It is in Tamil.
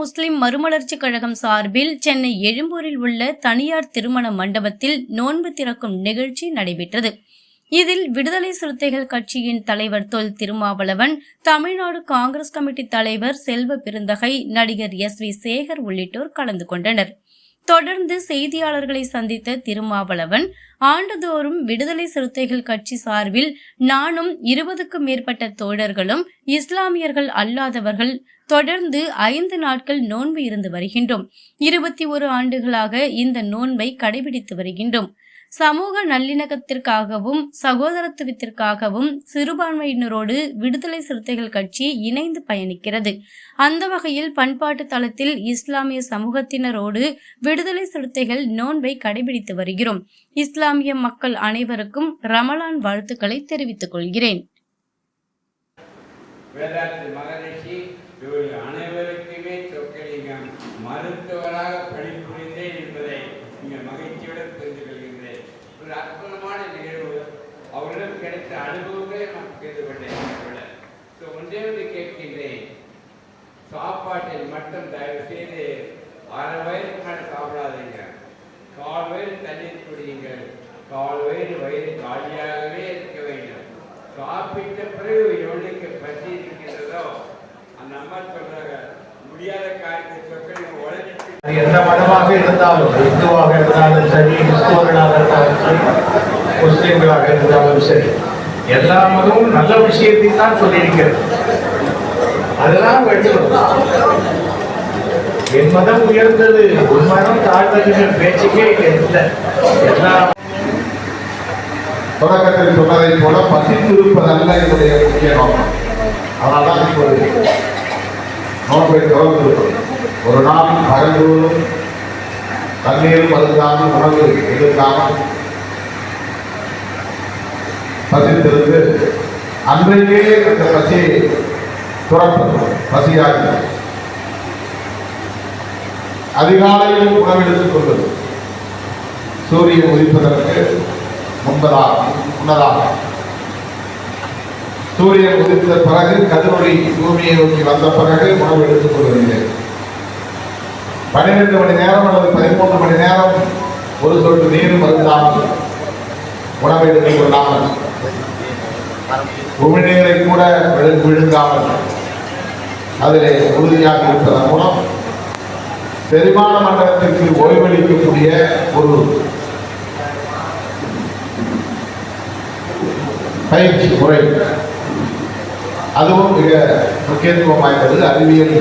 முஸ்லிம் மறுமலர்ச்சி கழகம் சார்பில் சென்னை எழும்பூரில் உள்ள தனியார் திருமண மண்டபத்தில் நோன்பு திறக்கும் நிகழ்ச்சி நடைபெற்றது. இதில் விடுதலை சிறுத்தைகள் கட்சியின் தலைவர் தொல் திருமாவளவன் தமிழ்நாடு காங்கிரஸ் கமிட்டி தலைவர் செல்வ பெருந்தகை நடிகர் எஸ் வி சேகர் உள்ளிட்டோர் கலந்து கொண்டனர். தொடர்ந்து செய்தியாளர்களை சந்தித்த திருமாவளவன் ஆண்டுதோறும் விடுதலை சிறுத்தைகள் கட்சி சார்பில் நானும் இருபதுக்கும் மேற்பட்ட தோழர்களும் இஸ்லாமியர்கள் அல்லாதவர்கள் தொடர்ந்து ஐந்து நாட்கள் நோன்பு இருந்து வருகின்றோம். இருபத்தி ஒரு ஆண்டுகளாக இந்த நோன்பை கடைபிடித்து வருகின்றோம். சமூக நல்லிணக்கத்திற்காகவும் சகோதரத்துவத்திற்காகவும் சிறுபான்மையினரோடு விடுதலை சிறுத்தைகள் கட்சி இணைந்து பயணிக்கிறது. அந்த வகையில் பண்பாட்டு தளத்தில் இஸ்லாமிய சமூகத்தினரோடு விடுதலை சிறுத்தைகள் நோன்பை கடைபிடித்து வருகிறோம். இஸ்லாமிய மக்கள் அனைவருக்கும் ரமலான் வாழ்த்துக்களை தெரிவித்துக் கொள்கிறேன். மருத்துவ அனுபவங்களை நான் புரிந்து ஸோ ஒன்றே ஒன்று கேட்கின்றேன். சாப்பாட்டில் மட்டும் தயவு செய்து அரை வயிறு மேலே சாப்பிடாதீங்க. கால் வயிறு தண்ணீர் குடியுங்கள். கால் வயிறு வயிறு காலியாகவே இருக்க வேண்டும். சாப்பிட்ட பிறகு எவ்வளவுக்கு பசி இருக்கின்றதோ அந்த அம்மா சொல்றாங்க முடியாத காரியத்தை சொற்கள் உழைச்சி எந்த மதமாக இருந்தாலும் இந்துவாக இருந்தாலும் சரி கிறிஸ்துவர்களாக இருந்தாலும் சரி முஸ்லீம்களாக இருந்தாலும் சரி எல்லா மதமும் நல்ல விஷயத்தை தான் சொல்லியிருக்கிறது. அதெல்லாம் வச்சுக்கணும். என் மதம் உயர்ந்தது உன் மதம் தாழ்ந்தது பேச்சுக்கே இல்லை. எல்லா தொடக்கத்தில் சொன்னதை போல பசித்திருப்பதல்ல என்னுடைய முக்கிய நோக்கம். அதனால்தான் இப்போது நோக்கை திறந்திருப்பது ஒரு நாள் பகல்தோறும் தண்ணீரும் மருந்தாமல் உணவு எதிர்க்காமல் பசித்திருந்து அன்றைக்கே அந்த பசியை துறப்பது பசியாகி. அதிகாலையில் உணவெடுத்துக் கொள்வது. சூரியன் உதிப்பதற்கு முன்பதாக முன்னதாக. சூரியன் உதித்த பிறகு கதிரொளி பூமியை நோக்கி வந்த பிறகு உணவு எடுத்துக் கொள்வதில்லை. பன்னிரெண்டு மணி நேரம் அல்லது பதிமூன்று மணி நேரம் ஒரு சொட்டு நீர் மருந்தாமல் உணவை எடுத்துக் கொள்ளாமல் உமிழ்நீரை கூட விழுங்காமல் அதிலே உறுதியாக இருப்பதன் மூலம் பெருமான மண்டலத்திற்கு ஓய்வளிக்கக்கூடிய ஒரு பயிற்சி முறை. அதுவும் மிக முக்கியத்துவம் வாய்ந்தது அறிவியல்